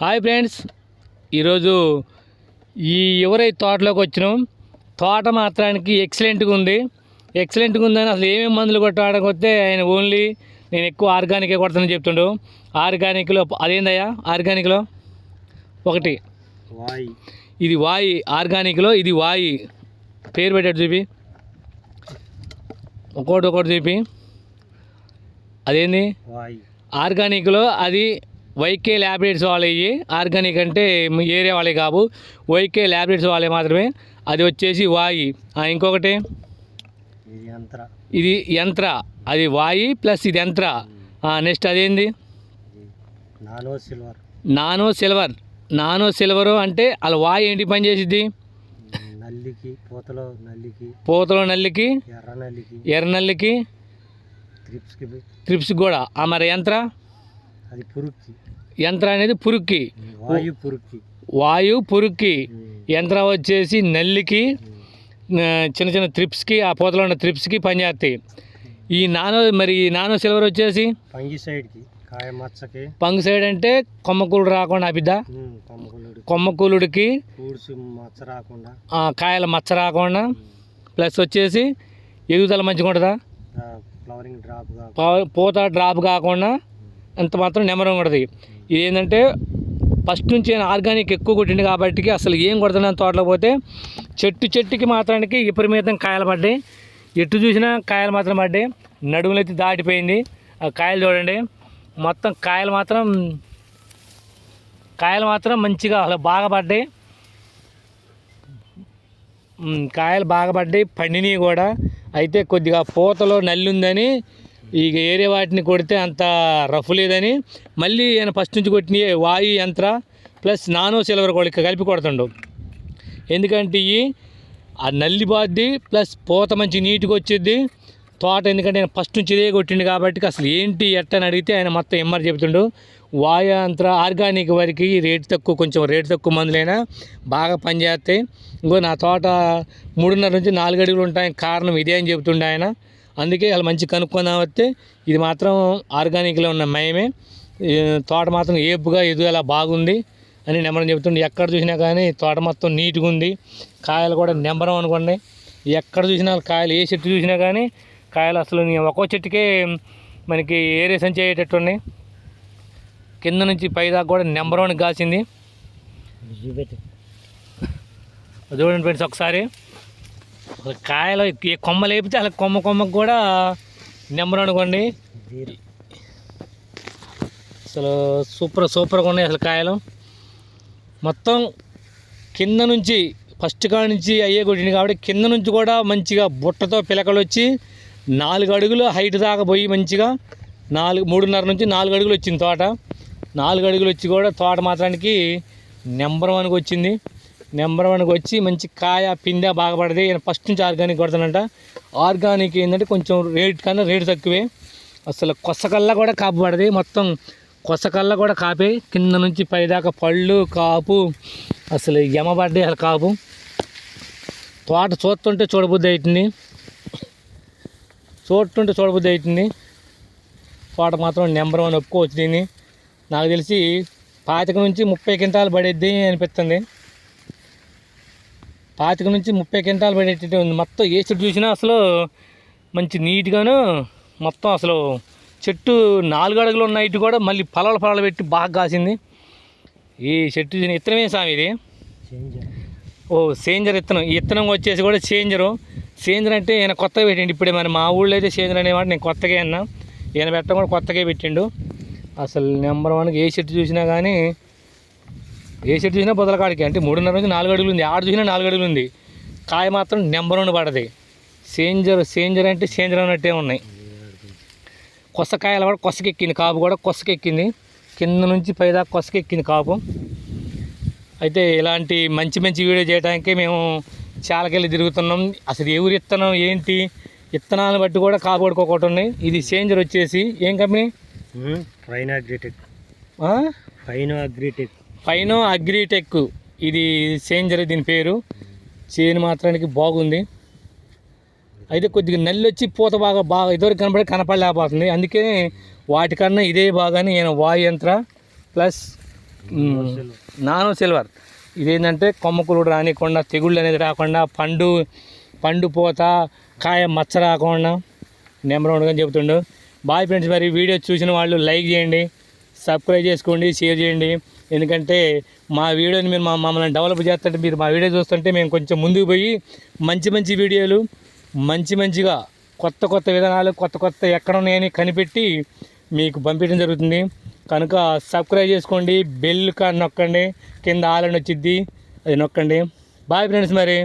Hi friends. ఈరోజు ఈ ఎవరై తోటలోకి వచ్చినాం తోట మాత్రానికి ఎక్సలెంట్గా ఉంది. ఎక్సలెంట్గా ఉందని అసలు ఏమేమి మందులు కొట్టడానికి వస్తే ఆయన ఓన్లీ నేను ఎక్కువ ఆర్గానికే కొడతానని చెప్తుండు. ఆర్గానిక్లో అదేందయ్యా? ఆర్గానిక్లో ఒకటి. వాయి. ఇది వాయి ఆర్గానిక్లో ఇది వాయి. పేరు పెట్టాడు చూపి. ఒక్కోటి ఒక్కోటి చూపి. అదేంది? ఆర్గానిక్లో అది వైకే ల్యాబ్రేట్స్ వాళ్ళవి ఆర్గానిక్ అంటే ఏరియా వాళ్ళే కావు. వైకే ల్యాబ్రేట్స్ వాళ్ళే మాత్రమే. అది వచ్చేసి వాయి ఇంకొకటి? ఇది యంత్ర. ఇది యంత్ర. అది వాయి ప్లస్ ఇది యంత్ర. నెక్స్ట్ అదేంది? Nano silver. Nano silver. Nano silver అంటే అలా వాయి ఏంటి పని చేసిద్ది? నల్లికి పూతలో నల్లికి పూతలో నల్లికి ఎర్ర నల్లికి ఎర్ర నల్లికి త్రిప్స్కి త్రిప్స్ కూడా. ఆ మరి యంత్ర? అది యంత్ర అనేది పురుక్కి. వాయు పురుక్కి. వాయు పురుక్కి. యంత్ర వచ్చేసి నల్లికి చిన్న చిన్న త్రిప్స్కి ఆ పూతలో ఉన్న త్రిప్స్కి పనిచేస్తాయి. ఈ నానో మరి ఈ నానో సిల్వర్ వచ్చేసి? పంగి సైడ్కి కాయ మచ్చకి. పంగు సైడ్ అంటే కొమ్మకూలు రాకుండా అబిద్ద కొమ్మకులుడి కొమ్మకూలుడికి మచ్చ రాకుండా. కాయల మచ్చ రాకుండా. ప్లస్ వచ్చేసి ఎదుగుదల మంచిగా ఉంటుందా? ఫ్లవరింగ్ డ్రాప్ పూత డ్రాప్ కాకుండా ఎంత మాత్రం నెమరం ఉంటుంది ఏంటంటే ఫస్ట్ నుంచి ఆర్గానిక్ ఎక్కువ కొట్టింది కాబట్టి అసలు ఏం కొడుతున్నాను తోటలో పోతే చెట్టు చెట్టుకి మాత్రానికి విపరీతం కాయలు పడ్డాయి. ఎటు చూసినా కాయలు మాత్రం పడ్డాయి. నడుములు అయితే దాటిపోయింది. ఆ కాయలు చూడండి. మొత్తం కాయలు మాత్రం కాయలు మాత్రం మంచిగా అసలు బాగా పడ్డాయి. కాయలు బాగా పడ్డాయి. పండినవి కూడా. అయితే కొద్దిగా పూతలో నల్లుందని ఈ ఇక ఏరే వాటిని కొడితే అంత రఫ్ లేదని మళ్ళీ ఆయన ఫస్ట్ నుంచి కొట్టిన వాయు యంత్ర ప్లస్ నానో సిల్వర్ కూడా కలిపి కొడుతుండు. ఎందుకంటే ఇవి ఆ నల్లి బాద్ది ప్లస్ పూత మంచి నీట్గా వచ్చిద్ది. తోట ఎందుకంటే ఆయన ఫస్ట్ నుంచి ఇదే కొట్టిండు కాబట్టి అసలు ఏంటి ఎట్ట అని అడిగితే ఆయన మొత్తం ఎమ్మర్ చెబుతుండు. వాయాంత్ర ఆర్గానిక్ వరకు రేటు తక్కువ కొంచెం రేటు తక్కువ మందులైనా బాగా పనిచేస్తాయి. ఇంకో నా తోట మూడున్నర నుంచి నాలుగు అడుగులు ఉంటాయి కారణం ఇదే అని చెబుతుండే ఆయన. అందుకే వాళ్ళు మంచి కనుక్కుందాం వస్తే ఇది మాత్రం ఆర్గానిక్లో ఉన్న మయమే. తోట మాత్రం ఏపుగా ఎదుగుదల బాగుంది అని నెంబర్ చెబుతుండే. ఎక్కడ చూసినా కానీ తోట మొత్తం నీట్గా ఉంది. కాయలు కూడా నెంబరం అనుకోండి ఎక్కడ చూసినా కాయలు ఏ చెట్టు చూసినా కానీ కాయలు అసలు ఒక్కో చెట్టుకే మనకి ఏరే సంచి అయ్యేటట్టు ఉన్నాయి. కింద నుంచి పై దాకా కూడా నెంబర్ వన్ కాసింది. చూపెట్టు. చూడండి ఫ్రెండ్స్ ఒకసారి. అసలు కాయలు ఏ కొమ్మ లేపితే అలా కొమ్మ కొమ్మకు కూడా నెంబర్ అనుకోండి. అసలు సూపర్ సూపర్గా ఉన్నాయి అసలు కాయలు. మొత్తం కింద నుంచి ఫస్ట్ కాడ నుంచి అయ్యే కొట్టింది కాబట్టి కింద నుంచి కూడా మంచిగా బుట్టతో పిలకలు వచ్చి నాలుగు అడుగులు హైట్ దాకా పోయి మంచిగా నాలుగు మూడున్నర నుంచి నాలుగు అడుగులు వచ్చింది తోట. నాలుగు అడుగులు వచ్చి కూడా తోట మాత్రానికి నెంబర్ వన్కి వచ్చింది. నెంబర్ వన్కి వచ్చి మంచి కాయ పిందె బాగా పడది ఈయన ఫస్ట్ నుంచి ఆర్గానిక్ కొడతానంట ఆర్గానిక్ ఏంటంటే కొంచెం రేట్ కన్నా రేటు తక్కువే. అసలు కొసకల్లా కూడా కాపు పడది. మొత్తం కొసకల్లా కూడా కాపే. కింద నుంచి పైదాకా పళ్ళు కాపు అసలు ఎమబడ్డాయి అసలు కాపు. తోట చూస్తుంటే చూడబుద్ధి అవుతుంది చూస్తుంటే చూడబుద్ధి అవుతుంది తోట మాత్రం నెంబర్ వన్ ఒప్పుకోవచ్చు దీన్ని. నాకు తెలిసి పాతిక నుంచి ముప్పై క్వింటాలు పడేద్ది అనిపిస్తుంది పాతిక నుంచి ముప్పై క్వింటాలు పడేటట్టు ఉంది. మొత్తం ఏ చెట్టు చూసినా అసలు మంచి నీట్గాను మొత్తం అసలు చెట్టు నాలుగు అడుగులు ఉన్న ఇటు కూడా మళ్ళీ పొలాలు పొలాలు పెట్టి బాగా కాసింది. ఈ చెట్టు చూసిన ఇత్తనమే సామి ఇది. ఓ సేంజర్ ఇత్తనం. ఈ ఇత్తనం వచ్చేసి కూడా సేంజరు. సేంజర్ అంటే ఈయన కొత్తగా పెట్టిండు. ఇప్పుడే మరి మా ఊళ్ళో అయితే సేంజర్ అనేమాట నేను కొత్తగా అన్నా. ఈయన పెట్టడం కూడా కొత్తగా పెట్టిండు. అసలు నెంబర్ వన్కి ఏ చెట్టు చూసినా కానీ ఏ చెట్టు చూసినా బొదలకాడికి అంటే మూడున్నర నుంచి నాలుగు అడుగులు ఉంది. ఆడు చూసినా నాలుగు అడుగులు ఉంది. కాయ మాత్రం నెంబర్ వన్ పడది. సేంజర్ సేంజర్ అంటే సేంజర్ అన్నట్టే ఉన్నాయి. కొసకాయలు కూడా కొసకెక్కింది. కాపు కూడా కొసకెక్కింది. కింద నుంచి పైదాకా కొసకెక్కింది కాపు. అయితే ఇలాంటి మంచి మంచి వీడియో చేయడానికి మేము చాలకెళ్ళి తిరుగుతున్నాం. అసలు ఎవరు ఇత్తనం ఏంటి? ఇత్తనాలను బట్టి కూడా కాపు కొడుకోకటి ఉన్నాయి. ఇది సేంజర్ వచ్చేసి ఏం company? Fine agritech? Fine agritech పైన అగ్రిటెక్. ఇది సేంజర్ దీని పేరు. చేను మాత్రానికి బాగుంది. అయితే కొద్దిగా నల్లి వచ్చి పూత బాగా బాగా ఇదివరకు కనపడి కనపడలేకపోతుంది. అందుకే వాటికన్నా ఇదే బాగానే నేను వాయంత్ర ప్లస్ నానో సిల్వర్. ఇదేంటంటే కొమ్మకులు రానికుండా తెగుళ్ళు అనేది రాకుండా పండు పండు పోత కాయ మచ్చ రాకుండా. నెంబర్ వన్గా చెబుతుండు. బాయ్ ఫ్రెండ్స్ మరి వీడియో చూసిన వాళ్ళు లైక్ చేయండి. సబ్స్క్రైబ్ చేసుకోండి షేర్ చేయండి. ఎందుకంటే మా వీడియోని మీరు మా మమ్మల్ని డెవలప్ చేస్తుంటే మీరు మా వీడియో చూస్తుంటే మేము కొంచెం ముందుకు పోయి మంచి మంచి వీడియోలు మంచి మంచిగా కొత్త కొత్త విధానాలు కొత్త కొత్త ఎక్కడ ఉన్నాయని కనిపెట్టి మీకు పంపించడం జరుగుతుంది. కనుక సబ్స్క్రైబ్ చేసుకోండి బెల్ కా నొక్కండి కింద ఆలని వచ్చిద్ది అది నొక్కండి. బాయ్ ఫ్రెండ్స్ మరి.